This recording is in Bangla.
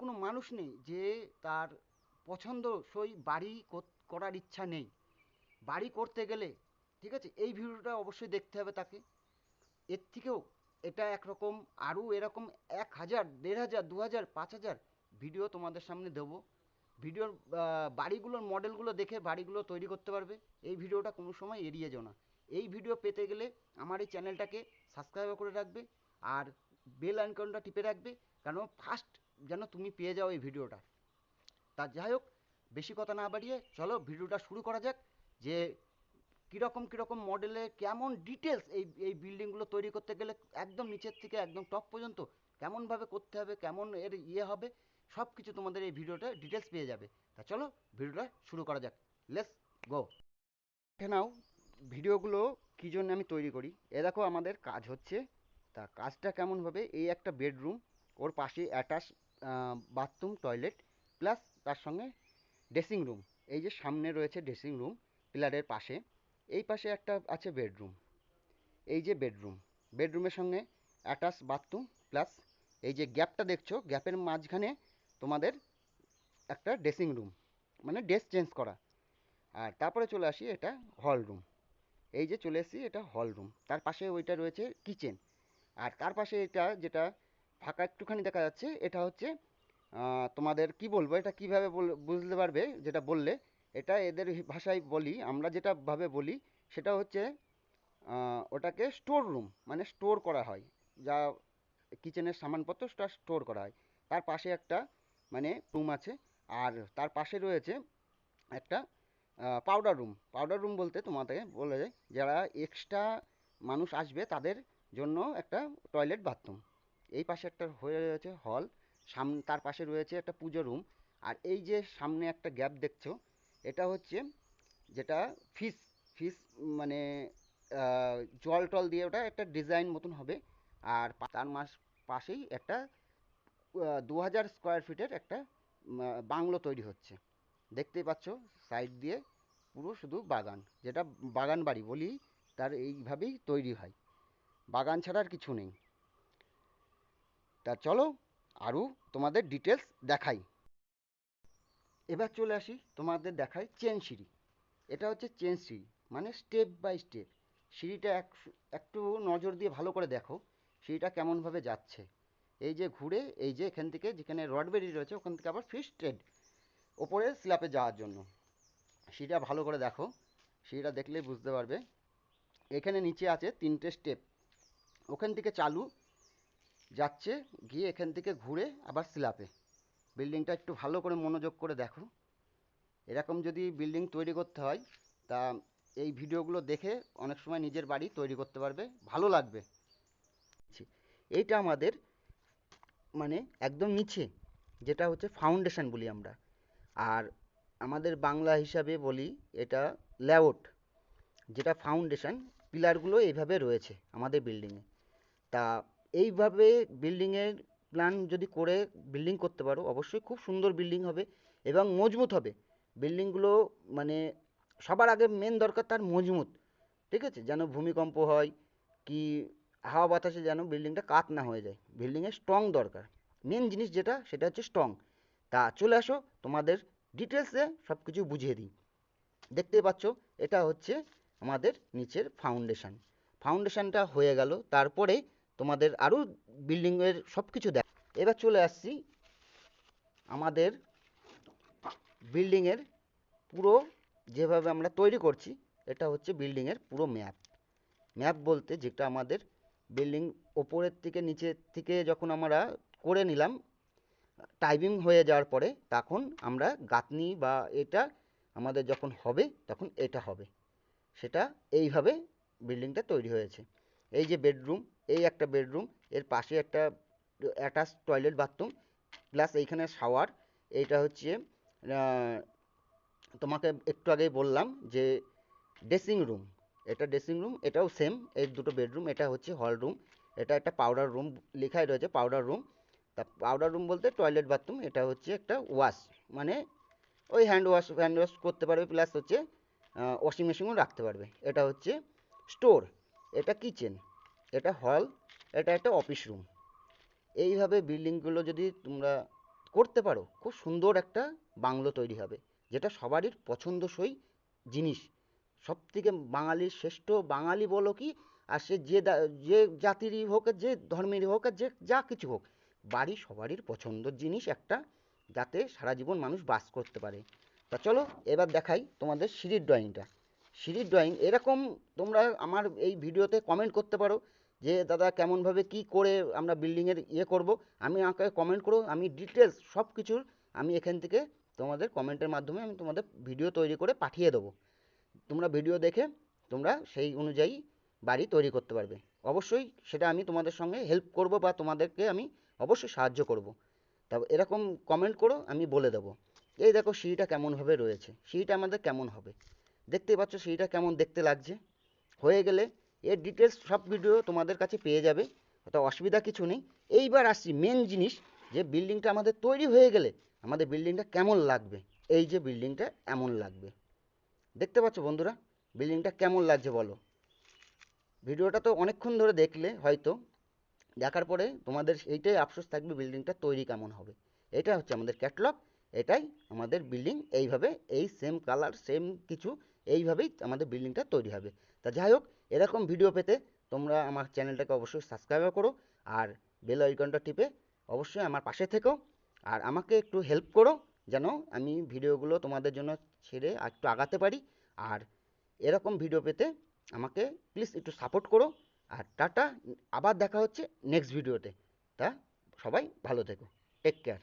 কোনো মানুষ নেই যে তার পছন্দসই বাড়ি করার ইচ্ছা নেই। বাড়ি করতে গেলে, ঠিক আছে, এই ভিডিওটা অবশ্যই দেখতে হবে তাকে। এর থেকেও এটা একরকম, আরও এরকম এক হাজার, দেড় হাজার, দু হাজার, পাঁচ হাজার ভিডিও তোমাদের সামনে দেবো। ভিডিওর বাড়িগুলোর মডেলগুলো দেখে বাড়িগুলো তৈরি করতে পারবে। এই ভিডিওটা কোনো সময় এড়িয়ে যেও না। এই ভিডিও পেতে গেলে আমার এই চ্যানেলটাকে সাবস্ক্রাইব করে রাখবে আর বেল আইকনটা টিপে রাখবে। কারণ ফার্স্ট যেন তুমি পেয়ে যাও এই ভিডিওটা। তা যাই হোক, বেশি কথা না বাড়িয়ে চলো ভিডিওটা শুরু করা যাক যে কীরকম কীরকম মডেলে কেমন ডিটেলস এই এই বিল্ডিংগুলো তৈরি করতে গেলে একদম নিচের থেকে একদম টপ পর্যন্ত কেমনভাবে করতে হবে, কেমন এর ইয়ে হবে সব কিছু তোমাদের এই ভিডিওটা ডিটেলস পেয়ে যাবে। তা চলো ভিডিওটা শুরু করা যাক। লেটস গো নাও ভিডিওগুলো কী জন্য আমি তৈরি করি। এ দেখো আমাদের কাজ হচ্ছে। তা কাজটা কেমন হবে? এই একটা বেডরুম ওর পাশে অ্যাটাচ বাথরুম টয়লেট প্লাস তার সঙ্গে ড্রেসিং রুম এই যে সামনে রয়েছে ড্রেসিং রুম পিলারের পাশে, এই পাশে একটা আছে বেডরুম এই যে বেডরুম বেডরুমের সঙ্গে অ্যাটাচ বাথরুম প্লাস এই যে গ্যাপটা দেখছ গ্যাপের মাঝখানে তোমাদের একটা ড্রেসিং রুম মানে ড্রেস চেঞ্জ করা। আর তারপরে চলে আসি এটা হল রুম এই যে চলে এসেছি এটা হল রুম তার পাশে ওইটা রয়েছে কিচেন আর তার পাশে এটা যেটা ফাঁকা একটুখানি দেখা যাচ্ছে। এটা হচ্ছে তোমাদের কি বলব? এটা কীভাবে বুঝতে পারবে? যেটা বললে, এটা এদের ভাষায় বলি, আমরা যেটা ভাবে বলি, সেটা হচ্ছে ওটাকে স্টোর রুম মানে স্টোর করা হয়। যা কিচেনের সামানপত্র সেটা স্টোর করা হয়। তার পাশে একটা মানে রুম আছে। আর তার পাশে রয়েছে একটা পাউডার রুম পাউডার রুম বলতে তোমাদের বলে যারা এক্সট্রা মানুষ আসবে তাদের জন্য একটা টয়লেট বাথরুম এই পাশে একটা হয়ে রয়েছে হল, সাম, তার পাশে রয়েছে একটা পুজো রুম। আর এই যে সামনে একটা গ্যাপ দেখছ, এটা হচ্ছে যেটা ফিস ফিস মানে জল টল দিয়ে ওটা একটা ডিজাইন মতন হবে। আর তার মাস, পাশেই একটা দু হাজার স্কোয়ার ফিটের একটা বাংলো তৈরি হচ্ছে। দেখতেই পাচ্ছ, সাইড দিয়ে পুরো শুধু বাগান, যেটা বাগান বাড়ি বলি তার এইভাবেই তৈরি হয়। বাগান ছাড়া আর কিছু নেই। তা চলো আরও তোমাদের ডিটেলস দেখাই। এবার চলে আসি তোমাদের দেখাই চেন সিঁড়ি। এটা হচ্ছে চেন সিঁড়ি মানে স্টেপ বাই স্টেপ সিঁড়িটা এক, একটু নজর দিয়ে ভালো করে দেখো, সিঁড়িটা কেমনভাবে যাচ্ছে। এই যে ঘুরে, এই যে এখান থেকে যেখানে রড রয়েছে, ওখান থেকে আবার ফিস ট্রেড ওপরে স্ল্যাপে যাওয়ার জন্য। সিঁড়িটা ভালো করে দেখো, সিঁড়িটা দেখলেই বুঝতে পারবে। এখানে নিচে আছে তিনটে স্টেপ ওখান থেকে চালু যাচ্ছে, গিয়ে এখান থেকে ঘুরে আবার স্ল্যাপে বিল্ডিংটা একটু ভালো করে মনোযোগ করে দেখো। এরকম যদি বিল্ডিং তৈরি করতে হয়, তা এই ভিডিওগুলো দেখে অনেক সময় নিজের বাড়ি তৈরি করতে পারবে, ভালো লাগবে। এইটা আমাদের মানে একদম নিচে, যেটা হচ্ছে ফাউন্ডেশন বলি আমরা। আর আমাদের বাংলা হিসাবে বলি এটা ল্যাওট যেটা ফাউন্ডেশন পিলারগুলো এইভাবে রয়েছে আমাদের বিল্ডিংয়ে। তা এইভাবে বিল্ডিংয়ের প্ল্যান যদি করে বিল্ডিং করতে পারো, অবশ্যই খুব সুন্দর বিল্ডিং হবে এবং মজবুত হবে। বিল্ডিংগুলো মানে সবার আগে মেন দরকার তার মজবুত, ঠিক আছে? যেন ভূমিকম্প হয় কি হাওয়া বাতাসে যেন বিল্ডিংটা কাত না হয়ে যায়। বিল্ডিংয়ে স্ট্রং দরকার। মেন জিনিস যেটা, সেটা হচ্ছে স্ট্রং তা চলে আসো, তোমাদের ডিটেলসে সব কিছু বুঝিয়ে দিই। দেখতেই পাচ্ছ, এটা হচ্ছে আমাদের নিচের ফাউন্ডেশন ফাউন্ডেশনটা হয়ে গেল, তারপরে তোমাদের আরও বিল্ডিংয়ের সব কিছু দেখ। এবার চলে আসছি আমাদের বিল্ডিংয়ের পুরো যেভাবে আমরা তৈরি করছি, এটা হচ্ছে বিল্ডিংয়ের পুরো ম্যাপ ম্যাপ বলতে যেটা আমাদের বিল্ডিং ওপরের থেকে নিচের থেকে যখন আমরা করে নিলাম টাইপিং হয়ে যাওয়ার পরে তখন আমরা গাঁথনি বা এটা আমাদের যখন হবে, তখন এটা হবে। সেটা এইভাবে বিল্ডিংটা তৈরি হয়েছে। এই যে বেডরুম এই একটা বেডরুম, এর পাশে একটা অ্যাটাচ টয়লেট বাথরুম, প্লাস এইখানে শাওয়ার, এইটা হচ্ছে তোমাকে একটু আগেই বললাম যে ড্রেসিং রুম, এটা ড্রেসিং রুম, এটাও সেম, এই দুটো বেডরুম, এটা হচ্ছে হল রুম, এটা একটা পাউডার রুম, লেখাই রয়েছে পাউডার রুম, তা পাউডার রুম বলতে টয়লেট বাথরুম, এটা হচ্ছে একটা ওয়াশ মানে ওই হ্যান্ড ওয়াশ হ্যান্ড ওয়াশ করতে পারবে, প্লাস হচ্ছে ওয়াশিং মেশিনও রাখতে পারবে, এটা হচ্ছে স্টোর, এটা কিচেন এটা হল, এটা একটা অফিস রুম এইভাবে বিল্ডিংগুলো যদি তোমরা করতে পারো, খুব সুন্দর একটা বাংলো তৈরি হবে, যেটা সবারই পছন্দসই জিনিস। সব থেকে বাঙালির শ্রেষ্ঠ বাঙালি বলো কি, আর সে যে যে জাতিরই হোক যে ধর্মেরই হোক যে যা কিছু হোক, বাড়ি সবারই পছন্দের জিনিস একটা, যাতে সারা জীবন মানুষ বাস করতে পারে। তা চলো, এবার দেখাই তোমাদের সিঁড়ির ড্রয়িংটা সিঁড়ির ড্রয়িং এরকম তোমরা আমার এই ভিডিওতে কমেন্ট করতে পারো যে, দাদা, কেমনভাবে কি করে আমরা বিল্ডিংয়ের ইয়ে করব? আমি আমাকে কমেন্ট করো, আমি ডিটেলস সব কিছুর আমি এখান থেকে তোমাদের কমেন্টের মাধ্যমে আমি তোমাদের ভিডিও তৈরি করে পাঠিয়ে দেবো। তোমরা ভিডিও দেখে তোমরা সেই অনুযায়ী বাড়ি তৈরি করতে পারবে। অবশ্যই সেটা আমি তোমাদের সঙ্গে হেল্প করব বা তোমাদেরকে আমি অবশ্যই সাহায্য করব। তা এরকম কমেন্ট করো, আমি বলে দেবো। এই দেখো সিঁড়িটা কেমনভাবে রয়েছে। সিঁড়িটা আমাদের কেমন হবে? দেখতেই পাচ্ছ সিঁড়িটা কেমন দেখতে লাগছে। হয়ে গেলে এর ডিটেলস সব ভিডিও তোমাদের কাছে পেয়ে যাবে তো অসুবিধা কিছু নেই। এইবার আসছি মেন জিনিস, যে বিল্ডিংটা আমাদের তৈরি হয়ে গেলে আমাদের বিল্ডিংটা কেমন লাগবে? এই যে বিল্ডিংটা এমন লাগবে। দেখতে পাচ্ছ বন্ধুরা বিল্ডিংটা কেমন লাগছে বলো? ভিডিওটা তো অনেকক্ষণ ধরে দেখলে হয়তো, দেখার পরে তোমাদের এইটাই আফসোস থাকবে বিল্ডিংটা তৈরি কেমন হবে। এটা হচ্ছে আমাদের ক্যাটলগ এটাই আমাদের বিল্ডিং এইভাবে, এই সেম কালার সেম কিছু, এইভাবেই আমাদের বিল্ডিংটা তৈরি হবে। তা যাই হোক, এরকম ভিডিও পেতে তোমরা আমার চ্যানেলটাকে অবশ্যই সাবস্ক্রাইব করো আর বেল আইকনটা টিপে অবশ্যই আমার পাশে থেকো। আর আমাকে একটু হেল্প করো যেন আমি ভিডিওগুলো তোমাদের জন্য ছেড়ে একটু আগাতে পারি। আর এরকম ভিডিও পেতে আমাকে প্লিজ একটু সাপোর্ট করো। আর টাটা, আবার দেখা হচ্ছে নেক্সট ভিডিওতে তা। সবাই ভালো থেকো। Take care